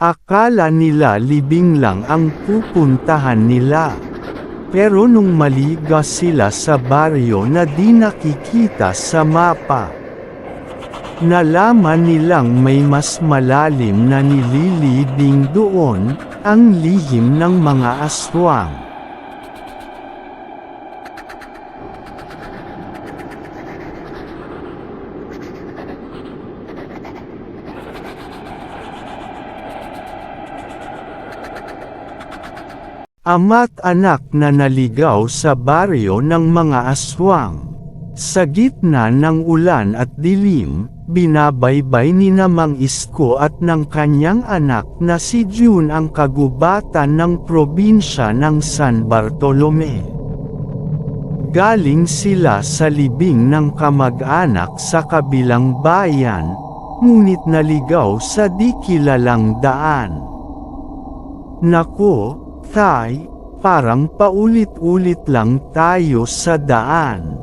Akala nila libing lang ang pupuntahan nila. Pero nung maliga sila sa baryo na di nakikita sa mapa, nalaman nilang may mas malalim na nililibing doon, ang lihim ng mga aswang. Ama't anak na naligaw sa baryo ng mga aswang. Sa gitna ng ulan at dilim, binabaybay ni Namang Isko at ng kanyang anak na si June ang kagubatan ng probinsya ng San Bartolome. Galing sila sa libing ng kamag-anak sa kabilang bayan, ngunit naligaw sa di kilalang daan. Nako, Tay, parang paulit-ulit lang tayo sa daan.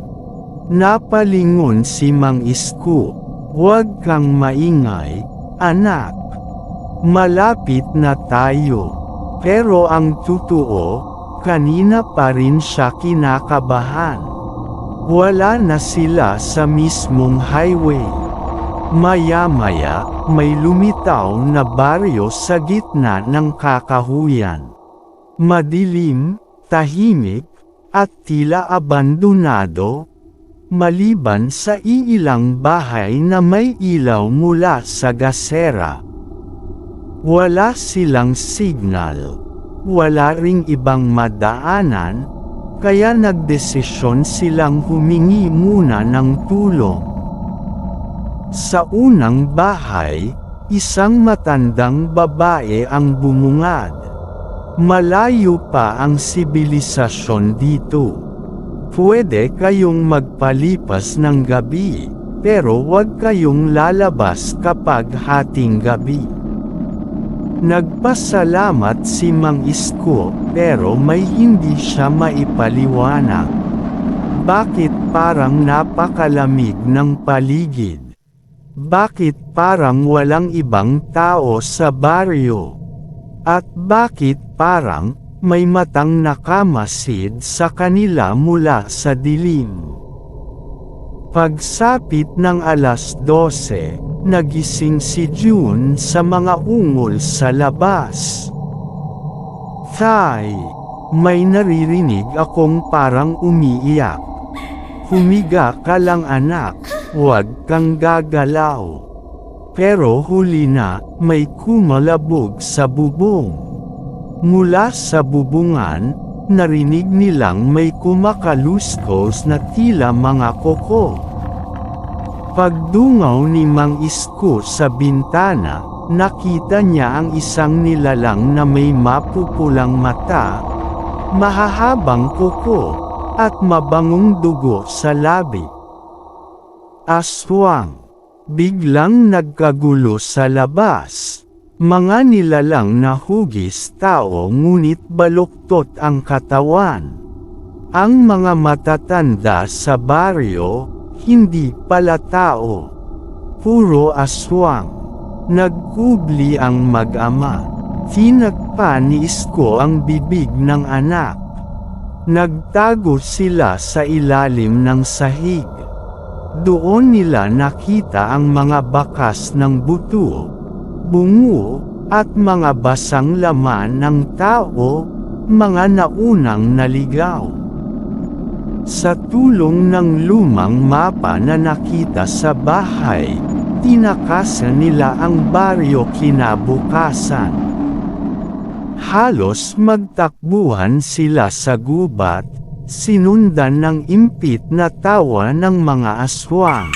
Napalingon si Mang Isko. Huwag kang maingay, anak. Malapit na tayo. Pero ang totoo, kanina pa rin siya kinakabahan. Wala na sila sa mismong highway. Maya-maya, may lumitaw na baryo sa gitna ng kakahuyan. Madilim, tahimik, at tila abandonado, maliban sa iilang bahay na may ilaw mula sa gasera. Wala silang signal, wala ring ibang madaanan, kaya nagdesisyon silang humingi muna ng tulong. Sa unang bahay, isang matandang babae ang bumungad. Malayo pa ang sibilisasyon dito. Pwede kayong magpalipas ng gabi, pero huwag kayong lalabas kapag hating gabi. Nagpasalamat si Mang Isko, pero may hindi siya maipaliwanag. Bakit parang napakalamig ng paligid? Bakit parang walang ibang tao sa baryo? At bakit parang may matang nakamasid sa kanila mula sa dilim? Pagsapit ng alas 12, nagising si June sa mga ungol sa labas. Tay, may naririnig akong parang umiiyak. Humiga ka lang anak, huwag kang gagalaw. Pero huli na, may kumalabog sa bubong. Mula sa bubungan, narinig nilang may kumakaluskos na tila mga koko. Pagdungaw ni Mang Isko sa bintana, nakita niya ang isang nilalang na may mapupulang mata, mahahabang kuko, at mabangong dugo sa labi. Aswang. Biglang nagkagulo sa labas. Mga nilalang na hugis tao ngunit baluktot ang katawan. Ang mga matatanda sa baryo, hindi pala tao. Puro aswang. Nagkubli ang mag-ama. Tinagpa ni Isko ang bibig ng anak. Nagtago sila sa ilalim ng sahig. Doon nila nakita ang mga bakas ng buto, bungo, at mga basang laman ng tao, mga naunang naligaw. Sa tulong ng lumang mapa na nakita sa bahay, tinakasan nila ang baryo kinabukasan. Halos magtakbuhan sila sa gubat, sinundan ng impit na tawa ng mga aswang.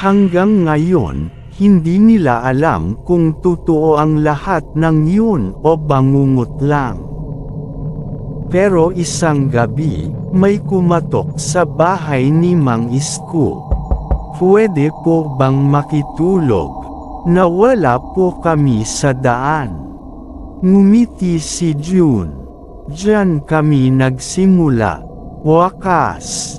Hanggang ngayon, hindi nila alam kung totoo ang lahat ng yun o bangungot lang. Pero isang gabi, may kumatok sa bahay ni Mang Isko. Pwede po bang makitulog? Nawala po kami sa daan. Ngumiti si June. Diyan kami nagsimula. Wakas.